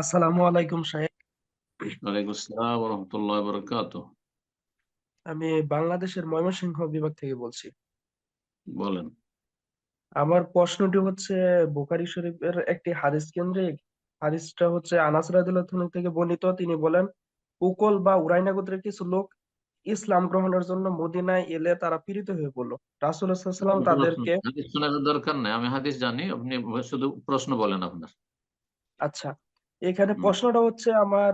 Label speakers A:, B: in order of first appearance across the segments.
A: আসসালামু আলাইকুম সাহেব।
B: ওয়ালাইকুম আসসালাম রহমতুল্লাহ বরকাত
A: আমি বাংলাদেশের ময়মনসিংহ বিভাগ থেকে বলছি।
B: বলেন।
A: আমার প্রশ্নটি হচ্ছে বুখারী শরীফের একটি হাদিস কেন্দ্রিক হাদিসটা হচ্ছে আনাস রাদিয়াল্লাহু থেকে বর্ণিত। তিনি বলেন উকল বা উরাইনা গোত্রের কিছু লোক ইসলাম গ্রহণের জন্য মদিনায় এলে তারা পীড়িত হয়ে পড়ল। রাসূল সাল্লাল্লাহু তাদেরকে
B: হাদিস শোনার দরকার নাই আমি হাদিস জানি আপনি শুধু প্রশ্ন বলেন আপনার।
A: আচ্ছা এখানে প্রশ্নটা হচ্ছে আমার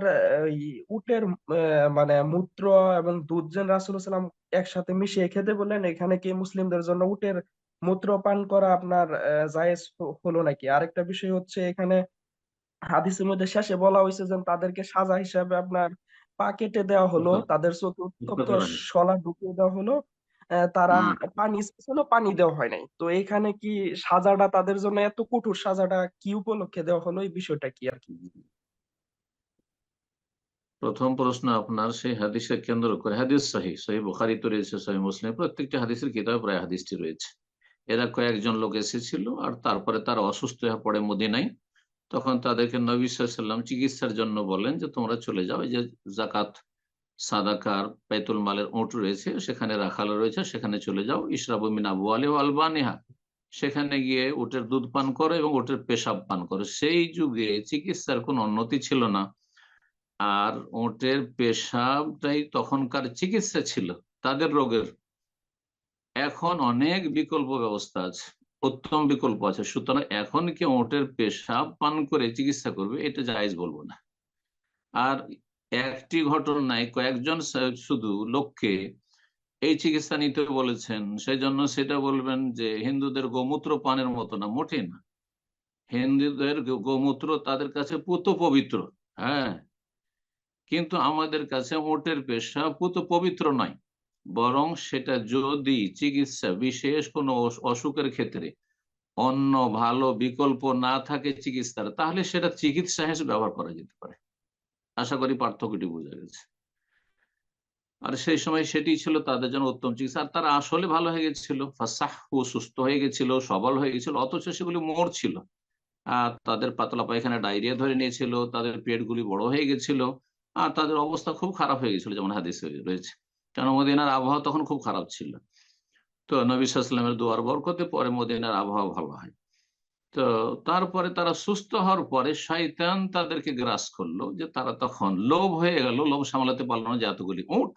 A: উটের আহ, মানে মূত্র এবং দুধ যেন রাসূল সাল্লাম একসাথে মিশিয়ে খেতে বললেন এখানে কি মুসলিমদের জন্য উটের মূত্র পান করা আপনার আহ, জায়েজ হ- হলো নাকি? আরেকটা বিষয় হচ্ছে এখানে হাদিসের মধ্যে শেষে বলা হয়েছে যে তাদেরকে সাজা হিসাবে আপনার পা কেটে দেওয়া হলো তাদের চোখে উত্তপ্ত শলা ঢুকিয়ে দেওয়া হলো তারা পানি ছিল পানি দেওয়া হয় নাই। তো এখানে কি সাজাটা তাদের জন্য এত কঠোর সাজাটা কি উপলক্ষে দেওয়া হলো? এই বিষয়টা কি আর কি?
B: প্রথম প্রশ্ন আপনার সেই হাদিসের কেন্দ্র করে হাদিস সহি সহি বুখারি তো রয়েছে সহি মুসলিম প্রত্যেকটি হাদিসের কিতাবে প্রায় হাদিসটি রয়েছে। এরা কয়েকজন লোক এসেছিল আর তারপরে তারা অসুস্থ হয়ে পড়ে মদিনায়। তখন তাদেরকে নবী সাল্লাম চিকিৎসার জন্য বলেন যে তোমরা চলে যাও এই যে জাকাত সাদাকার পেতুল মালের ওঁট রয়েছে, সেখানে রাখালো রয়েছে, সেখানে চলে যাও। ইসরাবু মিন আবু আলী আলবানিহা। সেখানে গিয়ে ওটের দুধ পান করো এবং ওটের পেশাব পান করো। সেই যুগে চিকিৎসার কোনো উন্নতি ছিল না। আর ওটের পেশাবটাই তখনকার চিকিৎসা ছিল, তাদের রোগের। এখন অনেক বিকল্প ব্যবস্থা আছে, উত্তম বিকল্প আছে। সুতরাং এখন কি ওটের পেশাব পান করে চিকিৎসা করবে, এটা জায়েজ বলব না। আর একটি ঘটনায় কয়েকজন শুধু লোককে এই চিকিৎসা নিতে বলেছেন। সেই জন্য সেটা বলবেন যে, হিন্দুদের গোমূত্র পানের মতো না মোটে না হিন্দুদের গোমূত্র তাদের কাছে পুত পবিত্র হ্যাঁ। কিন্তু আমাদের কাছে ওটের পেশা পুত পবিত্র নয়, বরং সেটা যদি চিকিৎসা, বিশেষ কোনো অসুখের ক্ষেত্রে অন্য ভালো বিকল্প না থাকে চিকিৎসার, তাহলে সেটা চিকিৎসা হিসেবে ব্যবহার করা যেতে পারে। আশা করি পার্থক্যটি বোঝা গেছে। আর সেই সময় সেটি ছিল তাদের জন্য উত্তম চিকিৎসা। আর তারা আসলে ভালো হয়ে গেছিল ও সুস্থ হয়ে গেছিল, সবল হয়ে গেছিল, অথচ সেগুলি মরছিল আর তাদের পাতলা পায়খানা ডায়রিয়া ধরে নিয়েছিল, তাদের পেটগুলি বড় হয়ে গেছিল, আর তাদের অবস্থা খুব খারাপ হয়ে গেছিল যেমন হাদিসে রয়েছে। কেন মদিনার আবহাওয়া তখন খুব খারাপ ছিল। তো নবী সাল্লামের দুয়ার বরকতে পরে মদিনার আবহাওয়া ভালো হয়। তো তারপরে তারা সুস্থ হওয়ার পরে শয়তান তাদেরকে গ্রাস করল যে তারা তখন লোভ হয়ে গেল, লোভ সামলাতে পারল না যে এতগুলি উঠ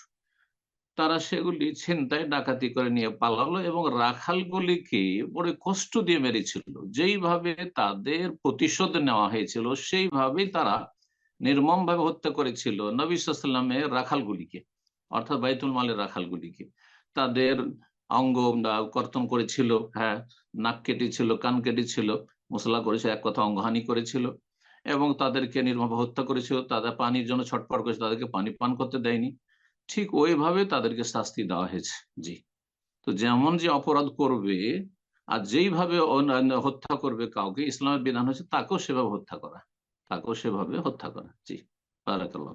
B: তারা সেগুলি ছিনতাই, ডাকাতি করে নিয়ে পালালো এবং রাখালগুলিকে বড় কষ্ট দিয়ে মেরেছিল। যেইভাবে তাদের প্রতিশোধ নেওয়া হয়েছিল, সেইভাবেই তারা নির্মম ভাবে হত্যা করেছিল নবী সাল্লামের রাখালগুলিকে, অর্থাৎ বাইতুল মালের রাখালগুলিকে। তাদের অঙ্গ কর্তন করেছিল হ্যাঁ নাক কেটেছিল কান কেটেছিল মশলা করেছিল এক কথা অঙ্গহানি করেছিল এবং তাদেরকে নির্মম হত্যা করেছিল। তাদের পানির জন্য ছটফট করেছে, তাদেরকে পানি পান করতে দেয়নি। ঠিক ওইভাবে তাদেরকে শাস্তি দেওয়া হয়েছে, জি। তো যেমন যে অপরাধ করবে আর যেইভাবে হত্যা করবে, কাউকে ইসলামের বিধান হচ্ছে তাকেও সেভাবে হত্যা করা, তাকেও সেভাবে হত্যা করা, জি। বারাকাল্লাহ।